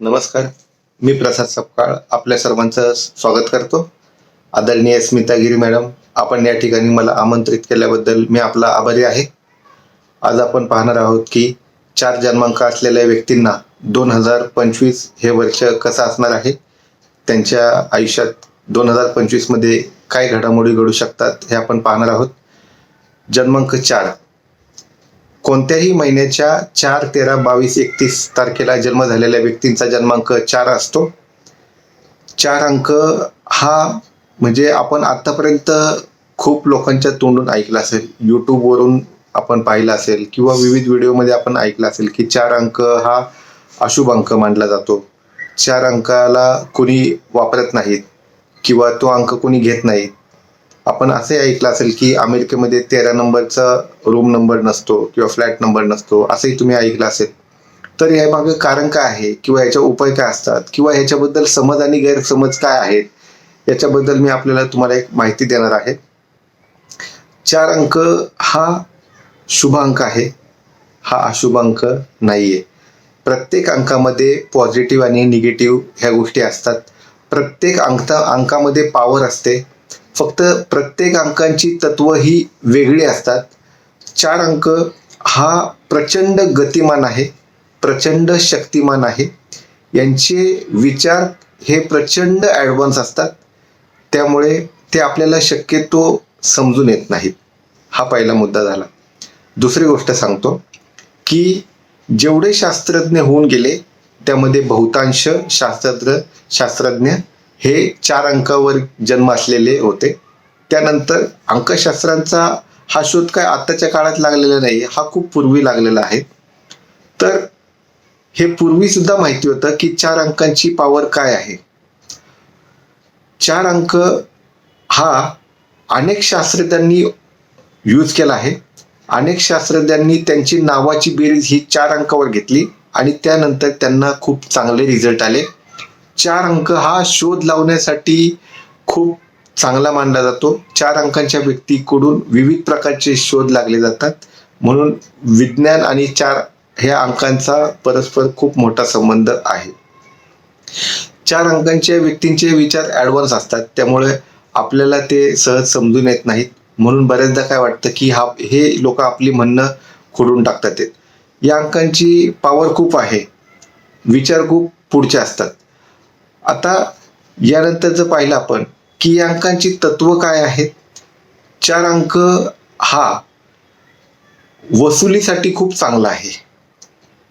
नमस्कार. मी प्रसाद सपकाळ आपल्या सर्वांचं स्वागत करतो. आदरणीय स्मितागिरी मॅडम आपण या ठिकाणी मला आमंत्रित केल्याबद्दल मी आपला आभारी आहे. आज आपण पाहणार आहोत की चार जन्मांक असलेल्या व्यक्तींना दोन हजार पंचवीस हे वर्ष कसं असणार आहे? त्यांच्या आयुष्यात दोन हजार पंचवीसमध्ये काय घडामोडी घडू शकतात हे आपण पाहणार आहोत. जन्मांक चार. कोणत्याही महिन्याच्या चार तेरा बावीस एकतीस तारखेला जन्म झालेल्या व्यक्तींचा जन्मांक चार असतो. चार अंक हा म्हणजे आपण आतापर्यंत खूप लोकांच्या तोंडून ऐकला असेल. यूट्यूबवरून आपण पाहिलं असेल किंवा विविध व्हिडिओमध्ये आपण ऐकलं असेल की चार अंक हा अशुभ अंक मानला जातो. चार अंकाला कोणी वापरत नाहीत किंवा तो अंक कोणी घेत नाही आपण असे ऐकलं असेल की अमेरिकेमध्ये तेरा नंबरचा रूम नंबर नसतो किंवा फ्लॅट नंबर नसतो असंही तुम्ही ऐकलं असेल तर यामागे कारण काय आहे किंवा याच्या उपाय काय असतात किंवा ह्याच्याबद्दल समज आणि गैरसमज काय आहेत याच्याबद्दल मी आपल्याला तुम्हाला एक माहिती देणार आहे. चार अंक हा शुभ अंक आहे हा अशुभ अंक नाहीये. प्रत्येक अंकामध्ये पॉझिटिव्ह आणि निगेटिव्ह ह्या गोष्टी असतात. प्रत्येक अंक अंकामध्ये पॉवर असते. फक्त प्रत्येक अंकांची तत्व ही वेगळी असतात. चार अंक हा प्रचंड गतिमान आहे प्रचंड शक्तिमान आहे. यांचे विचार हे प्रचंड ॲडव्हान्स असतात. त्यामुळे ते आपल्याला शक्यतो समजून येत नाहीत. हा पहिला मुद्दा झाला. दुसरी गोष्ट सांगतो की जेवढे शास्त्रज्ञ होऊन गेले त्यामध्ये बहुतांश शास्त्रज्ञ शास्त्रज्ञ हे चार अंकावर जन्म असलेले होते. त्यानंतर अंकशास्त्रांचा हा शोध काय आत्ताच्या काळात लागलेला नाही हा खूप पूर्वी लागलेला आहे. तर हे पूर्वी सुद्धा माहिती होतं की चार अंकांची पॉवर काय आहे. चार अंक हा अनेक शास्त्रज्ञांनी यूज केला आहे. अनेक शास्त्रज्ञांनी त्यांची नावाची बेरीज ही चार अंकावर घेतली आणि त्यानंतर त्यांना खूप चांगले रिझल्ट आले. चार अंक हा शोध लावण्यासाठी खूप चांगला मानला जातो. चार अंकांच्या व्यक्तीकडून विविध प्रकारचे शोध लागले जातात. म्हणून विज्ञान आणि चार ह्या अंकांचा परस्पर खूप मोठा संबंध आहे. चार अंकांच्या व्यक्तींचे विचार ॲडव्हान्स असतात. त्यामुळे आपल्याला ते सहज समजून येत नाहीत. म्हणून बऱ्याचदा काय वाटतं की हा हे लोक आपली म्हणणं खोडून टाकतात ते. या अंकांची पॉवर खूप आहे. विचार खूप पुढचे असतात. आता यानंतर जर पाहिलं आपण की या अंकांची तत्व काय आहेत? चार अंक हा वसुलीसाठी खूप चांगला आहे.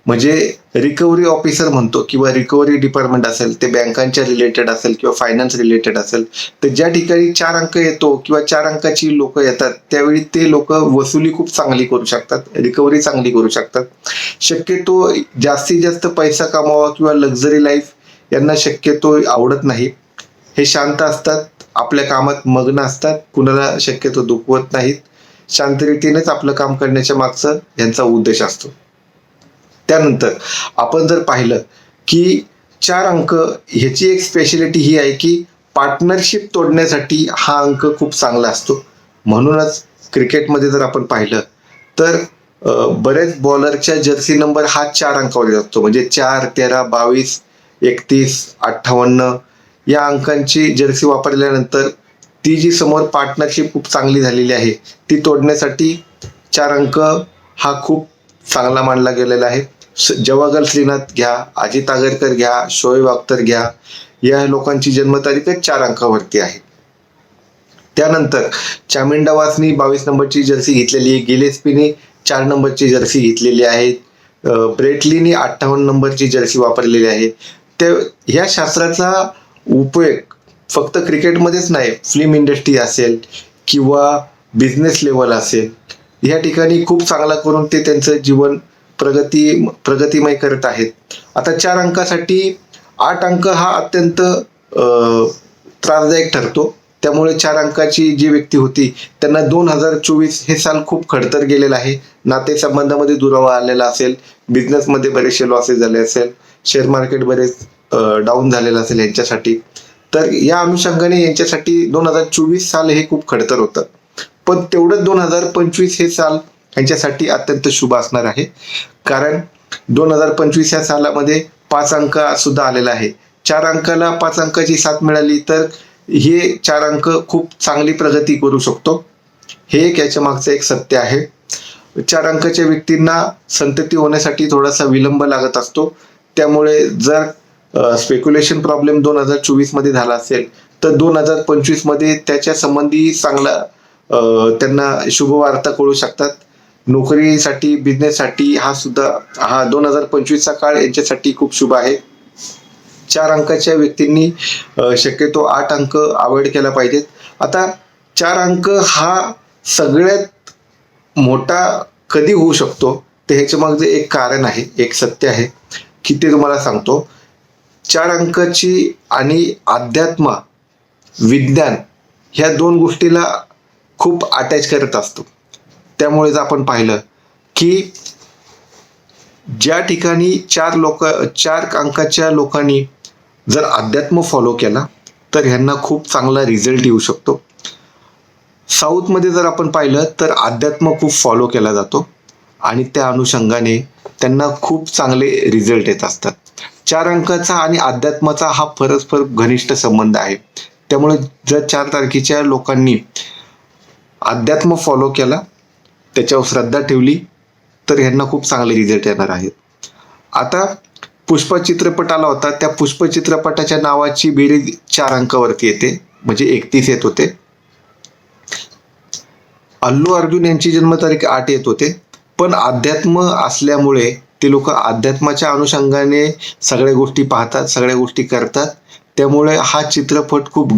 म्हणजे रिकव्हरी ऑफिसर म्हणतो किंवा रिकव्हरी डिपार्टमेंट असेल ते बँकांच्या रिलेटेड असेल किंवा फायनान्स रिलेटेड असेल तर ज्या ठिकाणी चार अंक येतो किंवा चार अंकाची लोक येतात त्यावेळी ते लोक वसुली खूप चांगली करू शकतात रिकव्हरी चांगली करू शकतात. शक्यतो जास्तीत जास्त पैसा कमावा किंवा लक्झरी लाईफ यांना शक्यतो आवडत नाही. हे शांत असतात आपल्या कामात मग्न असतात कुणाला शक्यतो दुखवत नाहीत. शांतरीतीनेच आपलं काम करण्याच्या मागचं यांचा उद्देश असतो. त्यानंतर आपण जर पाहिलं की चार अंक ह्याची एक स्पेशालिटी ही आहे की पार्टनरशिप तोडण्यासाठी हा अंक खूप चांगला असतो. म्हणूनच क्रिकेटमध्ये जर आपण पाहिलं तर बरेच बॉलरच्या जर्सी नंबर हा चार अंकावर असतो. म्हणजे चार तेरा बावीस एकतीस अठ्ठावन्न या अंकांची जर्सी वापरल्यानंतर ती जी समोर पार्टनरशिप खूप चांगली झालेली आहे ती तोडण्यासाठी चार अंक हा खूप चांगला मानला गेलेला आहे. जवागल श्रीनाथ घ्या अजित आगरकर घ्या शोएब अख्तर घ्या या लोकांची जन्मतारीखच चार अंकावरती आहे. त्यानंतर चामिंडा वासनी बावीस नंबरची जर्सी घेतलेली आहे गिलेस्पीने चार नंबरची जर्सी घेतलेली आहे ब्रेटलीने अठ्ठावन्न नंबरची जर्सी वापरलेली आहे ते ह्या शास्त्राचा उपयोग फक्त क्रिकेटमध्येच नाही फिल्म इंडस्ट्री असेल किंवा बिझनेस लेवल असेल या ठिकाणी खूप चांगला करून ते त्यांचं जीवन प्रगती प्रगतिमय करत आहेत. आता चार अंकासाठी आठ अंक हा अत्यंत त्रासदायक ठरतो. त्यामुळे चार अंकाची जी व्यक्ती होती त्यांना दोन हजार चोवीस हे साल खूप खडतर गेलेलं आहे. नातेसंबंधामध्ये दुरावा आलेला असेल बिझनेसमध्ये बरेचसे लॉसेस झाले असेल शेअर मार्केट बरेच डाऊन झालेलं असेल यांच्यासाठी. तर या अनुषंगाने यांच्यासाठी दोन हजार चोवीस साल हे खूप खडतर होतं. पण तेवढंच दोन हजार पंचवीस हे साल यांच्यासाठी अत्यंत शुभ असणार आहे. कारण दोन हजार पंचवीस या सालामध्ये पाच अंक सुद्धा आलेला आहे. चार अंकाला पाच अंकाची साथ मिळाली तर हे चार अंक खूप चांगली प्रगती करू शकतो. हे एक याच्या मागचं एक सत्य आहे. चार अंकाच्या व्यक्तींना संतती होण्यासाठी थोडासा विलंब लागत असतो. त्यामुळे जर स्पेक्युलेशन प्रॉब्लेम दोन हजार चोवीसमध्ये झाला असेल तर दोन हजार पंचवीसमध्ये त्याच्या संबंधी चांगला त्यांना शुभवार्ता कळू शकतात. नोकरीसाठी बिझनेससाठी हा सुद्धा हा दोन हजार पंचवीसचा काळ यांच्यासाठी खूप शुभ आहे. चार अंकाच्या व्यक्तींनी शक्यतो आठ अंक अवॉइड केला पाहिजेत. आता चार अंक हा सगळ्यात मोठा कधी होऊ शकतो? ते ह्याच्या मागचं एक कारण आहे एक सत्य आहे की ते तुम्हाला सांगतो. चार अंकाची आणि अध्यात्म विज्ञान ह्या दोन गोष्टीला खूप अटॅच करत असतो. त्यामुळेच आपण पाहिलं की ज्या ठिकाणी चार लोक चार अंकाच्या लोकांनी जर अध्यात्म फॉलो केला तर ह्यांना खूप चांगला रिझल्ट येऊ शकतो. साऊथमध्ये जर आपण पाहिलं तर अध्यात्म खूप फॉलो केला जातो. आणि त्या अनुषंगाने त्यांना खूप चांगले रिझल्ट येत असतात. चार अंकाचा आणि अध्यात्माचा हा परस्पर घनिष्ठ संबंध आहे. त्यामुळे जर चार तारखेच्या लोकांनी अध्यात्म फॉलो केला त्याच्यावर श्रद्धा ठेवली तर ह्यांना खूप चांगले रिझल्ट येणार आहेत. आता पुष्प चित्रपट आला होता. त्या पुष्प चित्रपटाच्या नावाची बेरीज चार अंकावरती येते. म्हणजे एकतीस येत होते. अल्लू अर्जुन यांची जन्मतारीख आठ येत होते. पण अध्यात्म असल्यामुळे ते लोक अध्यात्माच्या अनुषंगाने सगळ्या गोष्टी पाहतात सगळ्या गोष्टी करतात. त्यामुळे हा चित्रपट खूप